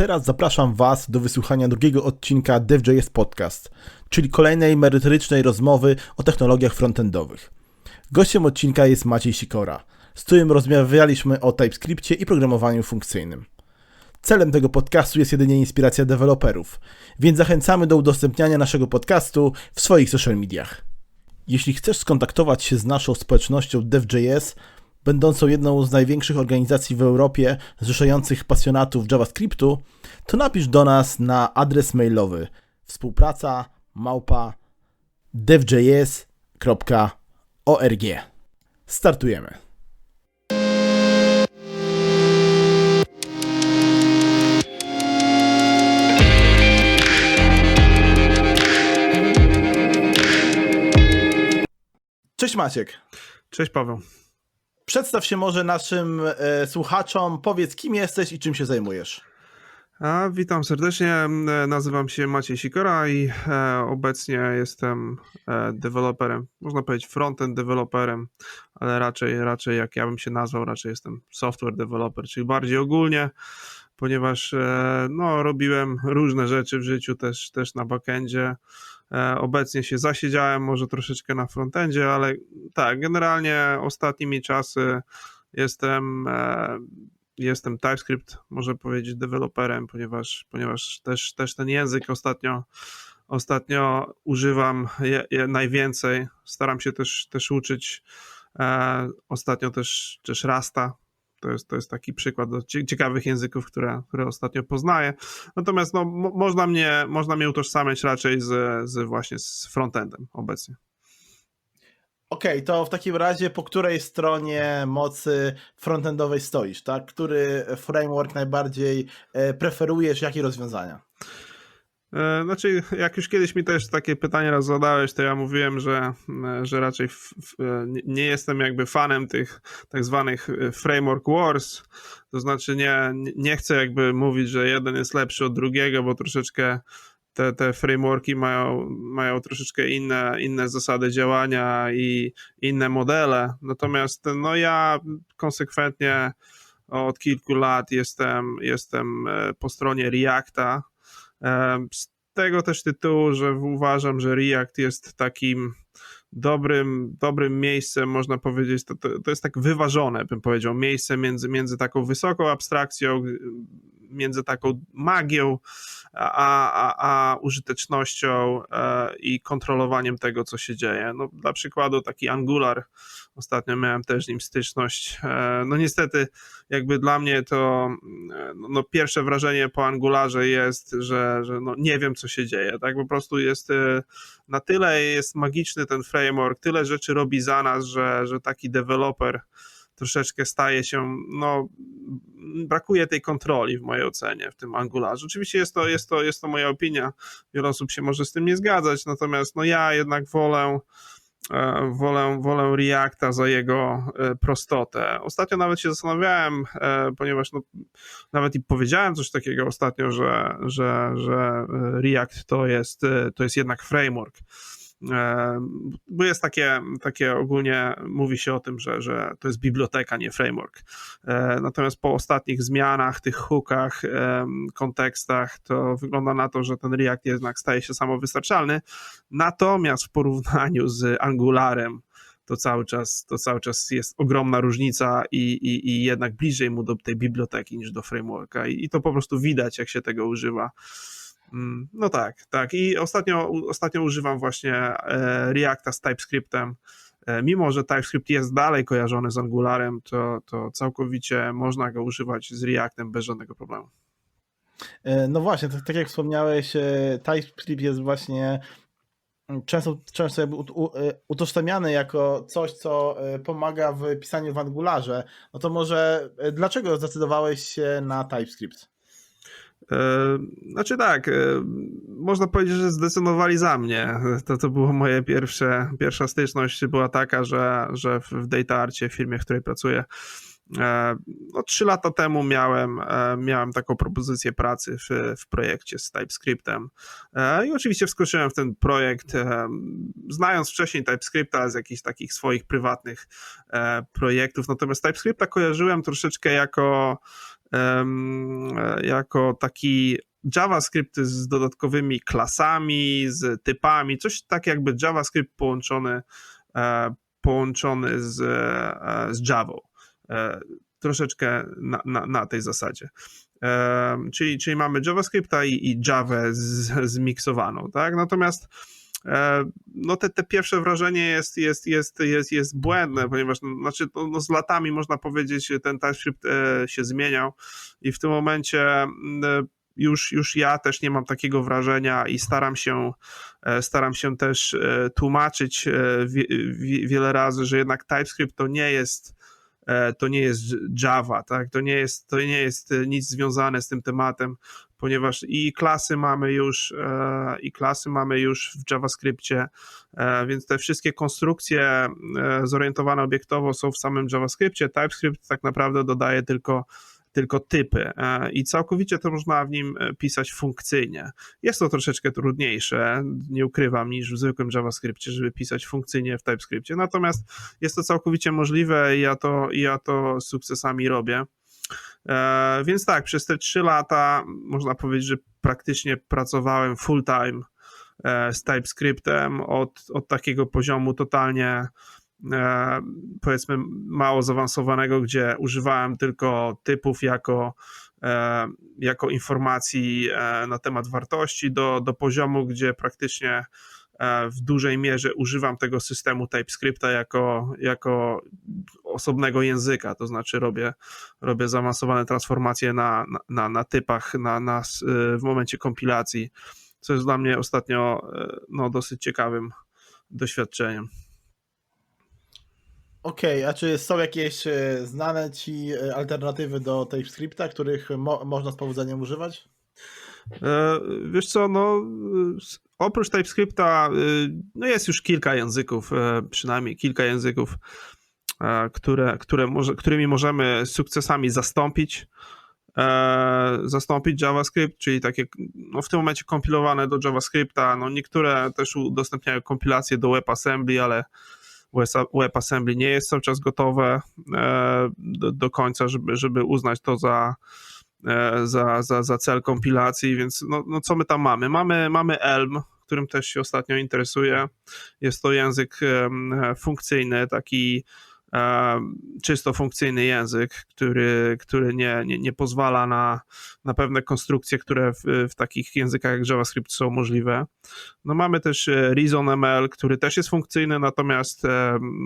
teraz zapraszam Was do wysłuchania drugiego odcinka DevJS Podcast, czyli kolejnej merytorycznej rozmowy o technologiach frontendowych. Gościem odcinka jest Maciej Sikora, z którym rozmawialiśmy o TypeScriptie i programowaniu funkcyjnym. Celem tego podcastu jest jedynie inspiracja deweloperów, więc zachęcamy do udostępniania naszego podcastu w swoich social mediach. Jeśli chcesz skontaktować się z naszą społecznością DevJS, będącą jedną z największych organizacji w Europie zrzeszających pasjonatów JavaScriptu, to napisz do nas na adres mailowy współpraca małpa devjs.org. Startujemy. Cześć Maciek. Cześć Paweł. Przedstaw się może naszym e, słuchaczom, powiedz kim jesteś i czym się zajmujesz. A, witam serdecznie, e, nazywam się Maciej Sikora i e, obecnie jestem e, deweloperem, można powiedzieć frontend deweloperem, ale raczej, raczej jak ja bym się nazwał, raczej jestem software developer, czyli bardziej ogólnie, ponieważ e, no, robiłem różne rzeczy w życiu też, też na backendzie. E, obecnie się zasiedziałem może troszeczkę na frontendzie, ale tak, generalnie ostatnimi czasy jestem, e, jestem TypeScript, może powiedzieć, deweloperem, ponieważ, ponieważ też, też ten język ostatnio, ostatnio używam je, je najwięcej. Staram się też, też uczyć e, ostatnio też, też Rasta, to jest, to jest taki przykład do ciekawych języków, które, które ostatnio poznaję. Natomiast no, można, mnie, można mnie utożsamiać raczej z, z właśnie z frontendem obecnie. Okej, okay, to w takim razie po której stronie mocy frontendowej stoisz, tak? Który framework najbardziej e, preferujesz, jakie rozwiązania? E, znaczy, jak już kiedyś mi też takie pytanie raz zadałeś, to ja mówiłem, że, e, że raczej f, f, nie jestem jakby fanem tych tak zwanych framework wars, to znaczy nie, nie chcę jakby mówić, że jeden jest lepszy od drugiego, bo troszeczkę te, te frameworki mają, mają troszeczkę inne, inne zasady działania i inne modele. Natomiast no ja konsekwentnie od kilku lat jestem, jestem e, po stronie Reacta. Z tego też tytułu, że uważam, że React jest takim dobrym, dobrym miejscem, można powiedzieć, to, to, to jest tak wyważone, bym powiedział, miejsce między, między taką wysoką abstrakcją, między taką magią, a, a, a użytecznością e, i kontrolowaniem tego, co się dzieje. No, dla przykładu taki Angular, ostatnio miałem też z nim styczność. E, no niestety, jakby dla mnie to e, no, no, pierwsze wrażenie po Angularze jest, że, że no, nie wiem, co się dzieje. Tak po prostu jest na tyle jest magiczny ten framework, tyle rzeczy robi za nas, że, że taki deweloper troszeczkę staje się, no, brakuje tej kontroli w mojej ocenie w tym Angularze. Oczywiście jest to, jest to, jest to moja opinia, wiele osób się może z tym nie zgadzać, natomiast no ja jednak wolę e, wolę, wolę Reacta za jego e, prostotę. Ostatnio nawet się zastanawiałem, e, ponieważ no, nawet i powiedziałem coś takiego ostatnio, że, że, że React to jest, to jest jednak framework bo jest takie, takie ogólnie mówi się o tym, że, że to jest biblioteka, nie framework. Natomiast po ostatnich zmianach, tych hookach, kontekstach, to wygląda na to, że ten React jednak staje się samowystarczalny. Natomiast w porównaniu z Angularem, to cały czas, to cały czas jest ogromna różnica i, i, i jednak bliżej mu do tej biblioteki niż do frameworka. I, i to po prostu widać, jak się tego używa. Mm, no tak, tak. I ostatnio, ostatnio używam właśnie e, Reacta z TypeScriptem. E, mimo, że TypeScript jest dalej kojarzony z Angularem, to, to całkowicie można go używać z Reactem bez żadnego problemu. E, no właśnie, tak, tak jak wspomniałeś, TypeScript jest właśnie często, często jakby utożsamiany jako coś, co pomaga w pisaniu w Angularze. No to może dlaczego zdecydowałeś się na TypeScript? E, znaczy tak, e, można powiedzieć, że zdecydowali za mnie. To, to było moje pierwsze, pierwsza styczność była taka, że, że w DataArcie, firmie, w której pracuję, e, no, trzy lata temu miałem, miałem taką propozycję pracy w, w projekcie z TypeScriptem i oczywiście wskoczyłem w ten projekt, znając wcześniej TypeScripta z jakichś takich swoich prywatnych projektów, natomiast TypeScripta kojarzyłem troszeczkę jako jako taki JavaScript z dodatkowymi klasami, z typami, coś tak jakby JavaScript połączony, połączony z, z Java. Troszeczkę na, na, na tej zasadzie. Czyli, czyli mamy JavaScripta i, i Java z, zmiksowaną, tak? Natomiast no te, te pierwsze wrażenie jest, jest, jest, jest, jest błędne, ponieważ no, znaczy, no, no z latami można powiedzieć, ten TypeScript e, się zmieniał i w tym momencie już, już ja też nie mam takiego wrażenia i staram się, e, staram się też e, tłumaczyć wiele razy, że jednak TypeScript to nie jest to nie jest Java, tak? To nie jest, to nie jest nic związane z tym tematem ponieważ i klasy mamy już, e, i klasy mamy już w JavaScriptie, e, więc te wszystkie konstrukcje e, zorientowane obiektowo są w samym JavaScriptie. TypeScript tak naprawdę dodaje tylko tylko typy i całkowicie to można w nim pisać funkcyjnie. Jest to troszeczkę trudniejsze, nie ukrywam, niż w zwykłym JavaScriptie, żeby pisać funkcyjnie w TypeScriptie, natomiast jest to całkowicie możliwe i ja to, ja to sukcesami robię. E, więc tak, przez te trzy lata można powiedzieć, że praktycznie pracowałem full time e, z TypeScriptem od, od takiego poziomu totalnie e, powiedzmy mało zaawansowanego, gdzie używałem tylko typów jako, jako informacji na temat wartości do, do poziomu, gdzie praktycznie w dużej mierze używam tego systemu TypeScripta jako, jako osobnego języka, to znaczy robię, robię zaawansowane transformacje na, na, na typach na, na, e, w momencie kompilacji, co jest dla mnie ostatnio e, no, dosyć ciekawym doświadczeniem. Okej, okay, a czy są jakieś znane ci alternatywy do TypeScripta, których mo można z powodzeniem używać? Wiesz co, no oprócz TypeScripta y, no jest już kilka języków, e, przynajmniej kilka języków, e, które, które może, którymi możemy sukcesami zastąpić e, zastąpić JavaScript, czyli takie no w tym momencie kompilowane do JavaScripta. No niektóre też udostępniają kompilację do WebAssembly, ale WebAssembly nie jest cały czas gotowe do, do końca, żeby, żeby uznać to za E, za, za, za cel kompilacji, więc no, no co my tam mamy? Mamy, mamy Elm, którym też się ostatnio interesuję. Jest to język funkcyjny, taki czysto funkcyjny język, który, który nie, nie, nie pozwala na, na pewne konstrukcje, które w, w takich językach jak JavaScript są możliwe. No mamy też e, ReasonML, który też jest funkcyjny, natomiast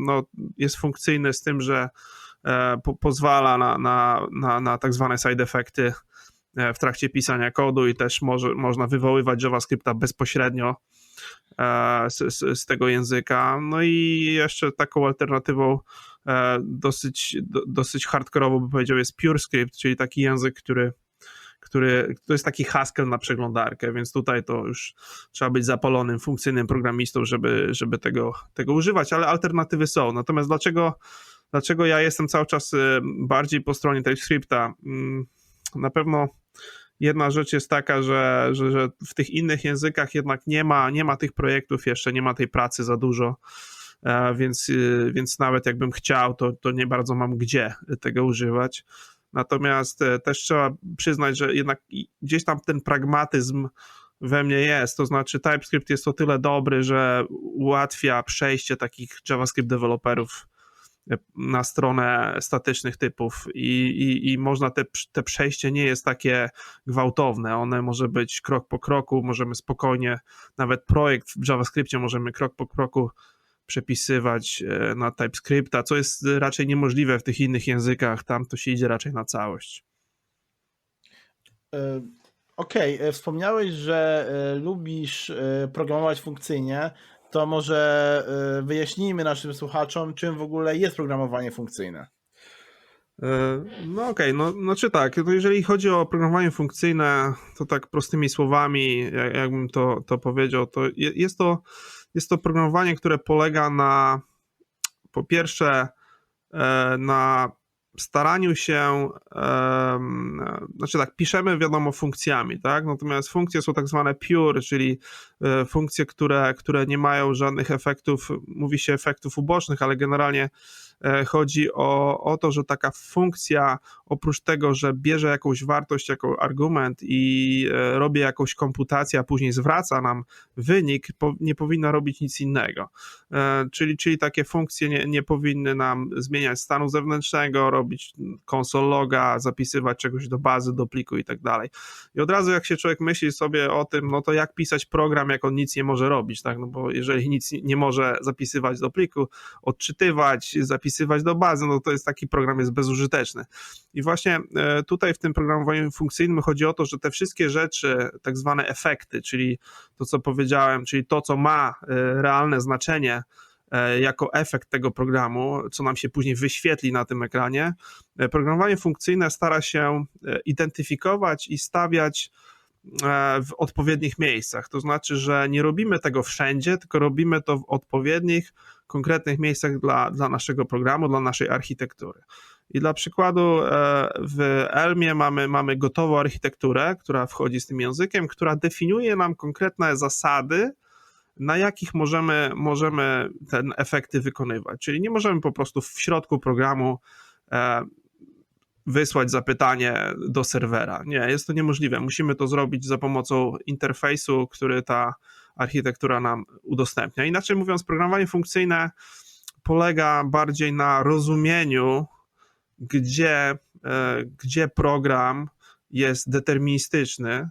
no, jest funkcyjny z tym, że E, po, pozwala na, na, na, na tak zwane side effekty e, w trakcie pisania kodu i też może, można wywoływać JavaScripta bezpośrednio e, z, z, z, tego języka. No i jeszcze taką alternatywą dosyć, dosyć hardkorowo by powiedział jest PureScript, czyli taki język, który który to jest taki Haskell na przeglądarkę, więc tutaj to już trzeba być zapalonym, funkcyjnym programistą, żeby, żeby tego, tego używać, ale alternatywy są. Natomiast dlaczego Dlaczego ja jestem cały czas y, bardziej po stronie TypeScripta? Mm, na pewno jedna rzecz jest taka, że, że, że, w tych innych językach jednak nie ma, nie ma tych projektów jeszcze, nie ma tej pracy za dużo, e, więc, y, więc nawet jakbym chciał, to, to nie bardzo mam gdzie tego używać. Natomiast e, też trzeba przyznać, że jednak gdzieś tam ten pragmatyzm we mnie jest, to znaczy TypeScript jest o tyle dobry, że ułatwia przejście takich JavaScript deweloperów na stronę statycznych typów i, i, i można te, te przejście nie jest takie gwałtowne, one może być krok po kroku, możemy spokojnie, nawet projekt w JavaScriptie możemy krok po kroku przepisywać e, na TypeScripta, co jest raczej niemożliwe w tych innych językach, tam to się idzie raczej na całość. E, okej, okay. E, wspomniałeś, że lubisz programować funkcyjnie to może y, wyjaśnijmy naszym słuchaczom, czym w ogóle jest programowanie funkcyjne. E, no okej, okay, no znaczy tak, to jeżeli chodzi o programowanie funkcyjne, to tak prostymi słowami, jakbym to, to powiedział, to jest to, jest to programowanie, które polega na po pierwsze e, na staraniu się, znaczy tak, piszemy wiadomo funkcjami, tak? Natomiast funkcje są tak zwane pure, czyli e, funkcje, które, które nie mają żadnych efektów, mówi się efektów ubocznych, ale generalnie e, chodzi o, o to, że taka funkcja oprócz tego, że bierze jakąś wartość jako argument i e, robi jakąś komputację, a później zwraca nam wynik, nie powinna robić nic innego. E, czyli, czyli takie funkcje nie, nie powinny nam zmieniać stanu zewnętrznego, robić konsol loga, zapisywać czegoś do bazy, do pliku i tak dalej. I od razu jak się człowiek myśli sobie o tym, no to jak pisać program, jak on nic nie może robić, tak? No bo jeżeli nic nie może zapisywać do pliku, odczytywać, zapisywać do bazy, no to jest taki program jest bezużyteczny. I właśnie e, tutaj w tym programowaniu funkcyjnym chodzi o to, że te wszystkie rzeczy, tak zwane efekty, czyli to, co powiedziałem, czyli to, co ma e, realne znaczenie jako efekt tego programu, co nam się później wyświetli na tym ekranie, programowanie funkcyjne stara się identyfikować i stawiać w odpowiednich miejscach. To znaczy, że nie robimy tego wszędzie, tylko robimy to w odpowiednich, konkretnych miejscach dla, dla naszego programu, dla naszej architektury. I dla przykładu w Elmie mamy, mamy gotową architekturę, która wchodzi z tym językiem, która definiuje nam konkretne zasady, na jakich możemy, możemy te efekty wykonywać. Czyli nie możemy po prostu w środku programu wysłać zapytanie do serwera. Nie, jest to niemożliwe. Musimy to zrobić za pomocą interfejsu, który ta architektura nam udostępnia. Inaczej mówiąc, programowanie funkcyjne polega bardziej na rozumieniu, gdzie, e, gdzie program jest deterministyczny, e,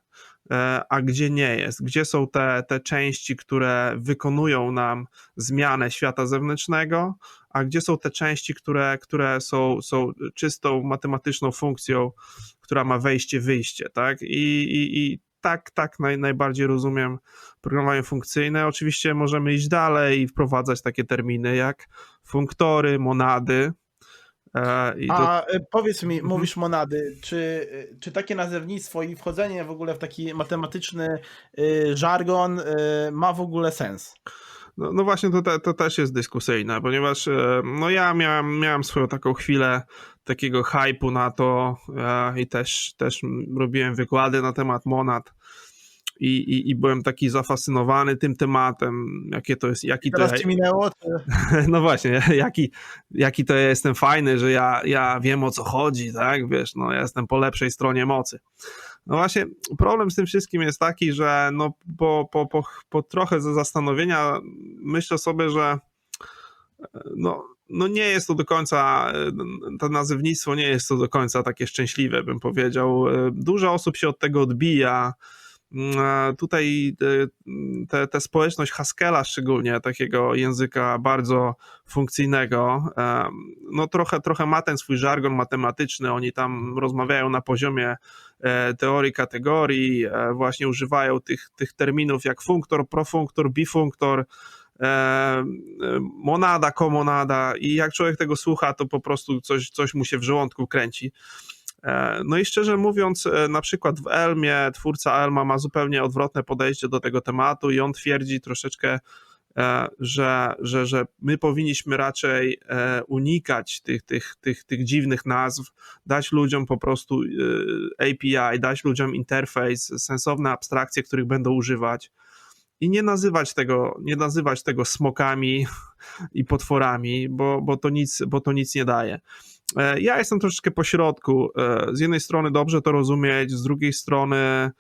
a gdzie nie jest, gdzie są te, te części, które wykonują nam zmianę świata zewnętrznego, a gdzie są te części, które, które są, są czystą matematyczną funkcją, która ma wejście, wyjście, tak? I, i, i tak, tak naj, najbardziej rozumiem programowanie funkcyjne. Oczywiście możemy iść dalej i wprowadzać takie terminy jak funktory, monady. E, A do... powiedz mi, mhm. mówisz monady, czy, czy takie nazewnictwo i wchodzenie w ogóle w taki matematyczny y, żargon ma w ogóle sens? No, no właśnie, to, te, to też jest dyskusyjne, ponieważ e, no ja miałem, miałem swoją taką chwilę takiego hypu na to e, i też, też robiłem wykłady na temat monad. I, i, i byłem taki zafascynowany tym tematem, jakie to jest, jaki Teraz to ci minęło? Czy... No właśnie, jaki, jaki to ja jestem fajny, że ja, ja wiem o co chodzi, tak, wiesz, no ja jestem po lepszej stronie mocy. No właśnie, problem z tym wszystkim jest taki, że no po, po, po, po trochę zastanowienia myślę sobie, że no, no nie jest to do końca, to nazewnictwo nie jest to do końca takie szczęśliwe, bym powiedział. Dużo osób się od tego odbija. Tutaj te, te społeczność Haskella szczególnie, takiego języka bardzo funkcyjnego, no trochę, trochę ma ten swój żargon matematyczny, oni tam rozmawiają na poziomie E, teorii kategorii, e, właśnie używają tych, tych terminów jak funktor, profunktor, bifunktor, e, monada, komonada i jak człowiek tego słucha, to po prostu coś, coś mu się w żołądku kręci. No i szczerze mówiąc, na przykład w Elmie twórca Elma ma zupełnie odwrotne podejście do tego tematu i on twierdzi troszeczkę E, że, że, że my powinniśmy raczej e, unikać tych, tych, tych, tych dziwnych nazw, dać ludziom po prostu e, API, dać ludziom interfejs, sensowne abstrakcje, których będą używać i nie nazywać tego, nie nazywać tego smokami i potworami, bo, bo, to nic, bo to nic nie daje. Ja jestem troszeczkę po środku. Z jednej strony dobrze to rozumieć, z drugiej strony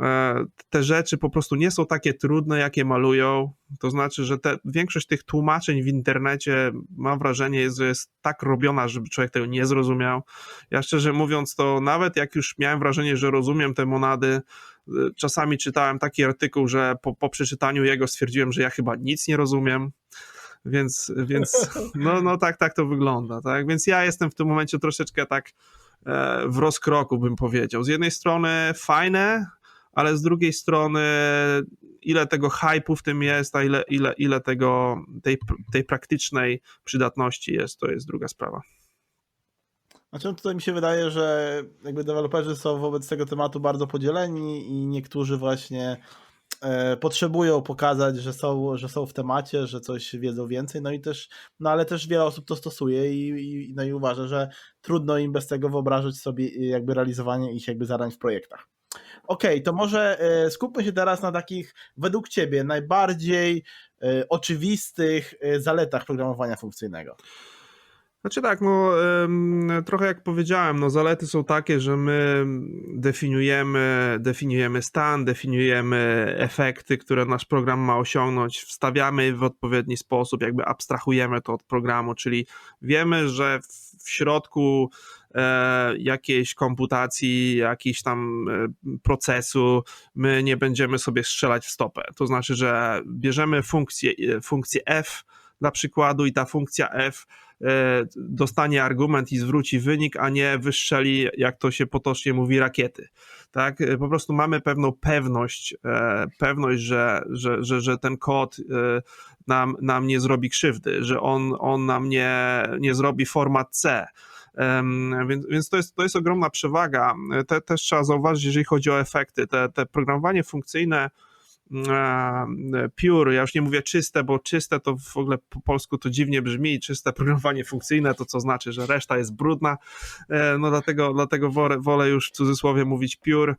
E, te rzeczy po prostu nie są takie trudne, jakie malują. To znaczy, że te, większość tych tłumaczeń w internecie, mam wrażenie, że jest tak robiona, żeby człowiek tego nie zrozumiał. Ja szczerze mówiąc, to nawet jak już miałem wrażenie, że rozumiem te monady, e, czasami czytałem taki artykuł, że po, po przeczytaniu jego stwierdziłem, że ja chyba nic nie rozumiem. Więc, więc no, no tak, tak to wygląda. Tak? Więc ja jestem w tym momencie troszeczkę tak e, w rozkroku, bym powiedział. Z jednej strony fajne, ale z drugiej strony ile tego hypu w tym jest, a ile, ile, ile tego, tej, tej praktycznej przydatności jest, to jest druga sprawa. Znaczy, tutaj mi się wydaje, że jakby deweloperzy są wobec tego tematu bardzo podzieleni i niektórzy właśnie potrzebują pokazać, że są, że są w temacie, że coś wiedzą więcej, no i też, no ale też wiele osób to stosuje i, i, no i uważa, że trudno im bez tego wyobrażać sobie jakby realizowanie ich jakby zadań w projektach. Okej, okay, to może e, skupmy się teraz na takich, według Ciebie, najbardziej e, oczywistych e, zaletach programowania funkcyjnego. Znaczy tak, no trochę jak powiedziałem, no zalety są takie, że my definiujemy, definiujemy stan, definiujemy efekty, które nasz program ma osiągnąć, wstawiamy w odpowiedni sposób, jakby abstrahujemy to od programu, czyli wiemy, że w, środku e, jakiejś komputacji, jakiś tam e, procesu, my nie będziemy sobie strzelać w stopę. To znaczy, że bierzemy funkcję, e, funkcję f dla przykładu i ta funkcja f dostanie argument i zwróci wynik, a nie wystrzeli, jak to się potocznie mówi, rakiety. Tak? E, Po prostu mamy pewną pewność, e, pewność, że, że, że, że ten kod e, nam, nam nie zrobi krzywdy, że on, on nam nie, nie zrobi format C. Więc, więc to, jest, to jest ogromna przewaga. Te, też trzeba zauważyć, jeżeli chodzi o efekty. Te, te programowanie funkcyjne, e, pure, ja już nie mówię czyste, bo czyste to w ogóle po polsku to dziwnie brzmi, czyste programowanie funkcyjne, to co znaczy, że reszta jest brudna, E, no dlatego, dlatego wolę, już w cudzysłowie mówić pure.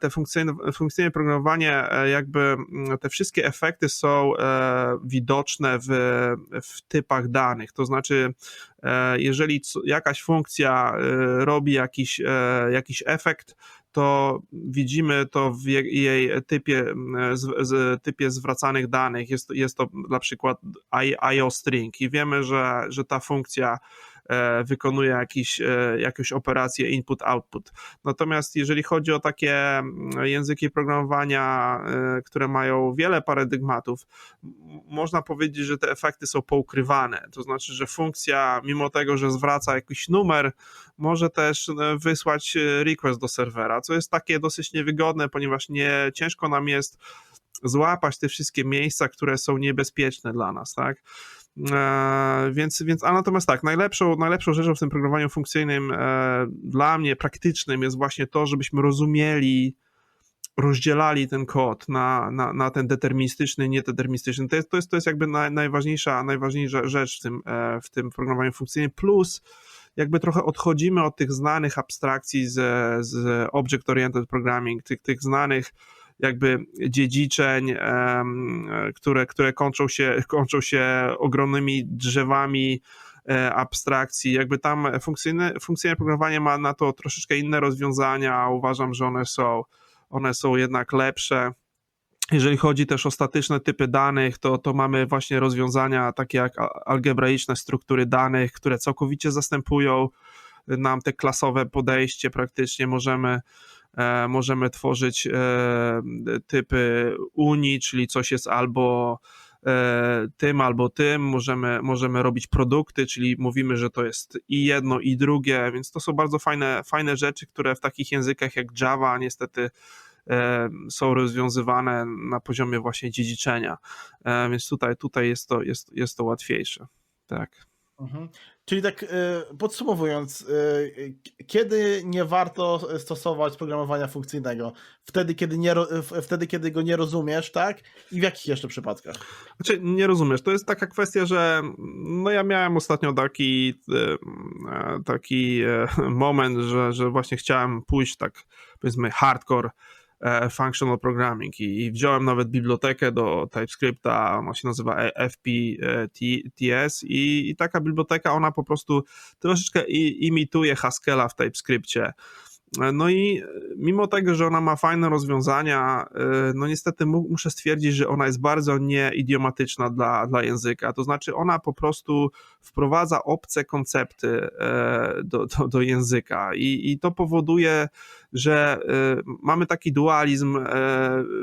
Te funkcyjne, funkcyjne programowanie, e, jakby mm, te wszystkie efekty są e, widoczne w, w typach danych. To znaczy, jeżeli jakaś funkcja robi jakiś, jakiś efekt, to widzimy to w je- jej typie, typie zwracanych danych. Jest, jest to na przykład IO string i wiemy, że, że ta funkcja wykonuje jakiś, e, jakąś operację input-output. Natomiast jeżeli chodzi o takie mm, języki programowania, e, które mają wiele paradygmatów, można powiedzieć, że te efekty są poukrywane. To znaczy, że funkcja, mimo tego, że zwraca jakiś numer, może też e, wysłać e, request do serwera, co jest takie dosyć niewygodne, ponieważ nie ciężko nam jest złapać te wszystkie miejsca, które są niebezpieczne dla nas, tak? E, więc, więc, a natomiast tak, najlepszą, najlepszą rzeczą w tym programowaniu funkcyjnym e, dla mnie praktycznym jest właśnie to, żebyśmy rozumieli, rozdzielali ten kod na, na, na ten deterministyczny niedeterministyczny. To jest, to jest, to jest jakby naj, najważniejsza, najważniejsza rzecz w tym, e, w tym programowaniu funkcyjnym, plus jakby trochę odchodzimy od tych znanych abstrakcji z, z Object-Oriented Programming, tych, tych znanych jakby dziedziczeń, em, które, które kończą, się, kończą się ogromnymi drzewami e, abstrakcji. Jakby tam funkcyjne, programowanie ma na to troszeczkę inne rozwiązania. Uważam, że one są, one są jednak lepsze. Jeżeli chodzi też o statyczne typy danych, to, to mamy właśnie rozwiązania takie jak a- algebraiczne struktury danych, które całkowicie zastępują nam te klasowe podejście. Praktycznie możemy, e, możemy tworzyć e, typy unii, czyli coś jest albo e, tym, albo tym. Możemy, możemy robić produkty, czyli mówimy, że to jest i jedno, i drugie, więc to są bardzo fajne, fajne rzeczy, które w takich językach jak Java niestety e, są rozwiązywane na poziomie właśnie dziedziczenia. E, Więc tutaj, tutaj jest, to, jest, jest to łatwiejsze. Tak. Mhm. Czyli tak e, podsumowując, e, kiedy nie warto stosować programowania funkcyjnego? Wtedy kiedy, nie, wtedy, kiedy go nie rozumiesz, tak? I w jakich jeszcze przypadkach? Znaczy, nie rozumiesz, to jest taka kwestia, że no ja miałem ostatnio taki, e, taki moment, że, że właśnie chciałem pójść tak, powiedzmy, hardcore functional programming i, wziąłem nawet bibliotekę do TypeScripta, ona się nazywa e, FPTS i, i taka biblioteka, ona po prostu troszeczkę imituje Haskella w TypeScriptie. No i mimo tego, że ona ma fajne rozwiązania, y, no niestety mu, muszę stwierdzić, że ona jest bardzo nieidiomatyczna dla, dla języka. To znaczy, ona po prostu wprowadza obce koncepty e, do, do, do języka i, i to powoduje, że mamy taki dualizm e,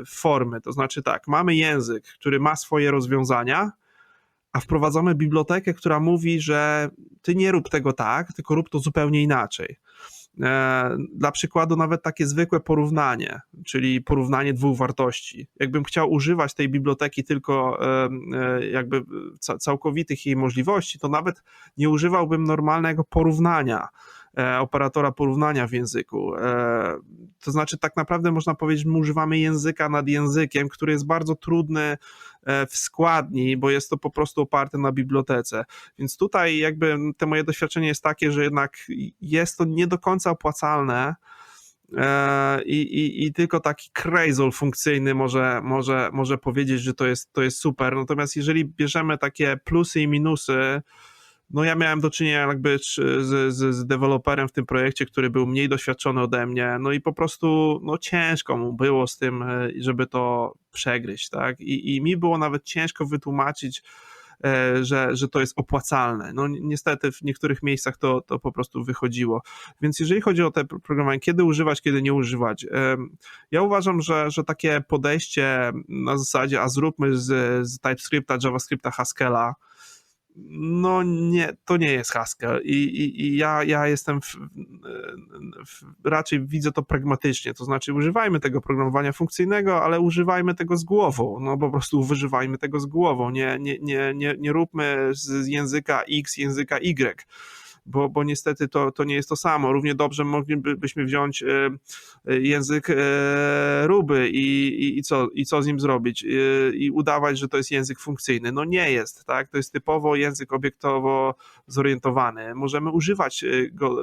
formy. To znaczy, tak, mamy język, który ma swoje rozwiązania, a wprowadzamy bibliotekę, która mówi, że ty nie rób tego tak, tylko rób to zupełnie inaczej. E, Dla przykładu, nawet takie zwykłe porównanie, czyli porównanie dwóch wartości. Jakbym chciał używać tej biblioteki tylko e, e, jakby ca- całkowitych jej możliwości, to nawet nie używałbym normalnego porównania, operatora porównania w języku. E, To znaczy, tak naprawdę można powiedzieć, my używamy języka nad językiem, który jest bardzo trudny e, w składni, bo jest to po prostu oparte na bibliotece. Więc tutaj jakby te moje doświadczenie jest takie, że jednak jest to nie do końca opłacalne e, i, i, i tylko taki crazol funkcyjny może, może, może powiedzieć, że to jest, to jest super. Natomiast jeżeli bierzemy takie plusy i minusy no ja miałem do czynienia jakby z, z, z deweloperem w tym projekcie, który był mniej doświadczony ode mnie, no i po prostu no ciężko mu było z tym, e, żeby to przegryźć, tak, i, i mi było nawet ciężko wytłumaczyć, e, że, że to jest opłacalne. No niestety w niektórych miejscach to, to po prostu wychodziło. Więc jeżeli chodzi o te programowanie, kiedy używać, kiedy nie używać, ja uważam, że, że takie podejście na zasadzie, a zróbmy z, z TypeScripta, JavaScripta, Haskella, no nie, to nie jest Haskell i, i, i ja, ja jestem w, w, raczej widzę to pragmatycznie, to znaczy używajmy tego programowania funkcyjnego, ale używajmy tego z głową, no po prostu używajmy tego z głową, nie, nie, nie, nie, nie róbmy z języka X języka Y, bo, bo niestety to, to nie jest to samo. Równie dobrze moglibyśmy wziąć e, e, język e, Ruby i, i, i, co, i co z nim zrobić i udawać, że to jest język funkcyjny. No nie jest, tak? To jest typowo język obiektowo zorientowany. Możemy używać go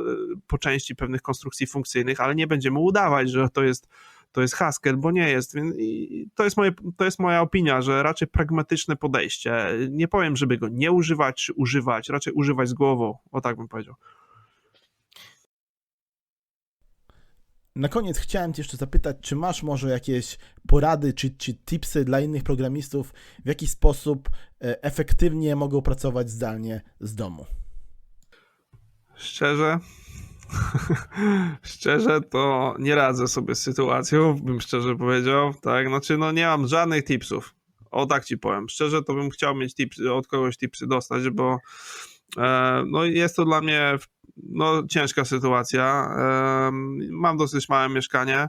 po części pewnych konstrukcji funkcyjnych, ale nie będziemy udawać, że to jest to jest Haskell, bo nie jest. I to, jest moje, to jest moja opinia, że raczej pragmatyczne podejście. Nie powiem, żeby go nie używać czy używać, raczej używać z głową, o tak bym powiedział. Na koniec chciałem Cię jeszcze zapytać, czy masz może jakieś porady czy, czy tipsy dla innych programistów, w jaki sposób e, efektywnie mogą pracować zdalnie z domu? Szczerze, szczerze to nie radzę sobie z sytuacją, bym szczerze powiedział, tak, znaczy no nie mam żadnych tipsów, o tak ci powiem, szczerze to bym chciał mieć tipsy, od kogoś tipsy dostać, bo e, no jest to dla mnie no ciężka sytuacja, e, mam dosyć małe mieszkanie,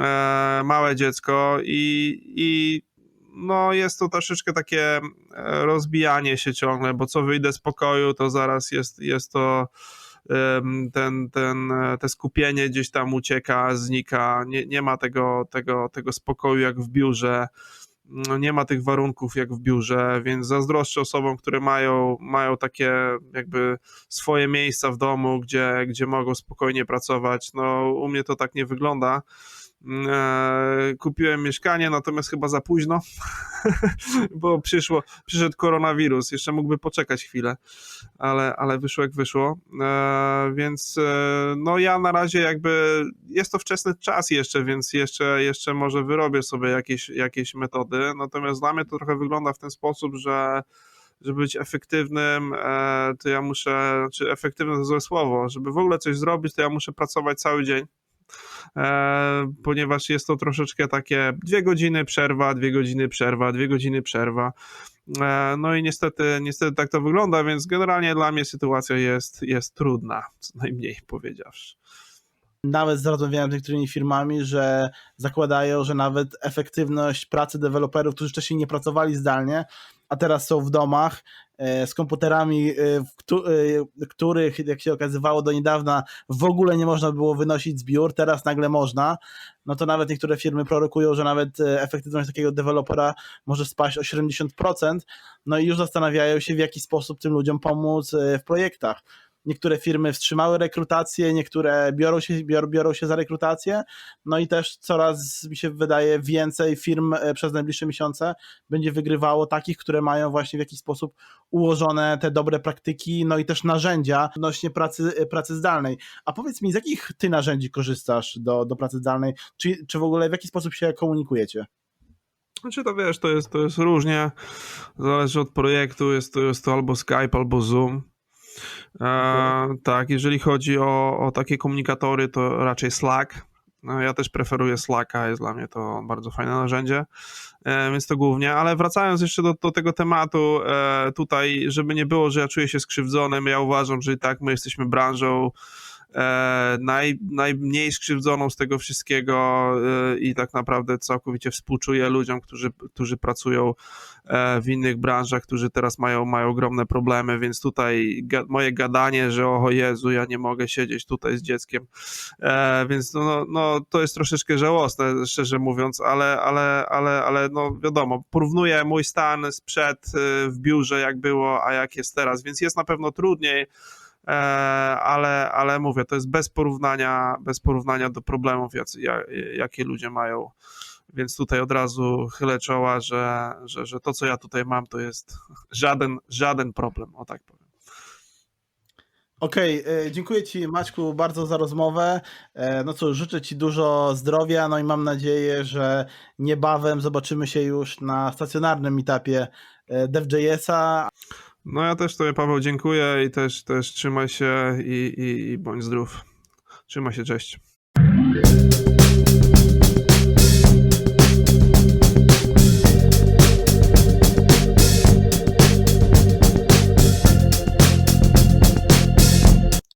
e, małe dziecko i, i no jest to troszeczkę takie rozbijanie się ciągle, bo co wyjdę z pokoju, to zaraz jest, jest to ten, ten, te skupienie gdzieś tam ucieka, znika, nie, nie ma tego, tego, tego spokoju jak w biurze no, nie ma tych warunków jak w biurze, więc zazdroszczę osobom, które mają, mają takie jakby swoje miejsca w domu, gdzie, gdzie mogą spokojnie pracować. No, u mnie to tak nie wygląda. E, kupiłem mieszkanie, natomiast chyba za późno, bo przyszło, przyszedł koronawirus, jeszcze mógłby poczekać chwilę, ale, ale wyszło jak wyszło, e, więc e, no ja na razie jakby, jest to wczesny czas jeszcze, więc jeszcze, jeszcze może wyrobię sobie jakieś, jakieś metody, natomiast dla mnie to trochę wygląda w ten sposób, że żeby być efektywnym, to ja muszę, czy efektywne to złe słowo, żeby w ogóle coś zrobić, to ja muszę pracować cały dzień ponieważ jest to troszeczkę takie dwie godziny przerwa, dwie godziny przerwa, dwie godziny przerwa. E, no i niestety, niestety tak to wygląda, więc generalnie dla mnie sytuacja jest, jest trudna, co najmniej powiedziawszy nawet rozmawiałem z niektórymi firmami, że zakładają, że nawet efektywność pracy deweloperów, którzy wcześniej nie pracowali zdalnie, a teraz są w domach, E, z komputerami, e, e, których, jak się okazywało do niedawna, w ogóle nie można było wynosić z biur, teraz nagle można, no to nawet niektóre firmy prorokują, że nawet efektywność takiego dewelopera może spaść o 70%, no i już zastanawiają się, w jaki sposób tym ludziom pomóc w projektach niektóre firmy wstrzymały rekrutację, niektóre biorą się, bior, biorą się za rekrutację, no i też coraz mi się wydaje więcej firm e, przez najbliższe miesiące będzie wygrywało takich, które mają właśnie w jakiś sposób ułożone te dobre praktyki, no i też narzędzia odnośnie pracy, e, pracy zdalnej. A powiedz mi, z jakich ty narzędzi korzystasz do, do pracy zdalnej? Czy, czy w ogóle w jaki sposób się komunikujecie? Znaczy to wiesz, to jest, to jest różnie, zależy od projektu, jest to, jest to albo Skype, albo Zoom. E, tak, jeżeli chodzi o, o takie komunikatory, to raczej Slack. No, ja też preferuję Slacka, jest dla mnie to bardzo fajne narzędzie, e, więc to głównie. Ale wracając jeszcze do, do tego tematu, e, tutaj, żeby nie było, że ja czuję się skrzywdzonym, ja uważam, że i tak my jesteśmy branżą naj, najmniej skrzywdzoną z tego wszystkiego e, i tak naprawdę całkowicie współczuję ludziom, którzy, którzy pracują e, w innych branżach, którzy teraz mają, mają ogromne problemy, więc tutaj ga, moje gadanie, że o Jezu, ja nie mogę siedzieć tutaj z dzieckiem, więc no, no, no, to jest troszeczkę żałosne, szczerze mówiąc, ale, ale, ale, ale no wiadomo, porównuję mój stan sprzed w biurze, jak było, a jak jest teraz, więc jest na pewno trudniej, E, ale, ale mówię, to jest bez porównania, bez porównania do problemów, jakie ludzie mają. Więc tutaj od razu chylę czoła, że, że, że to, co ja tutaj mam, to jest żaden, żaden problem, o tak powiem. Okej, e, dziękuję Ci Maćku bardzo za rozmowę. E, No cóż, życzę Ci dużo zdrowia, no i mam nadzieję, że niebawem zobaczymy się już na stacjonarnym etapie DevJS-a. No ja też Tobie, Paweł, dziękuję i też, też trzymaj się i, i, i bądź zdrów. Trzymaj się, cześć.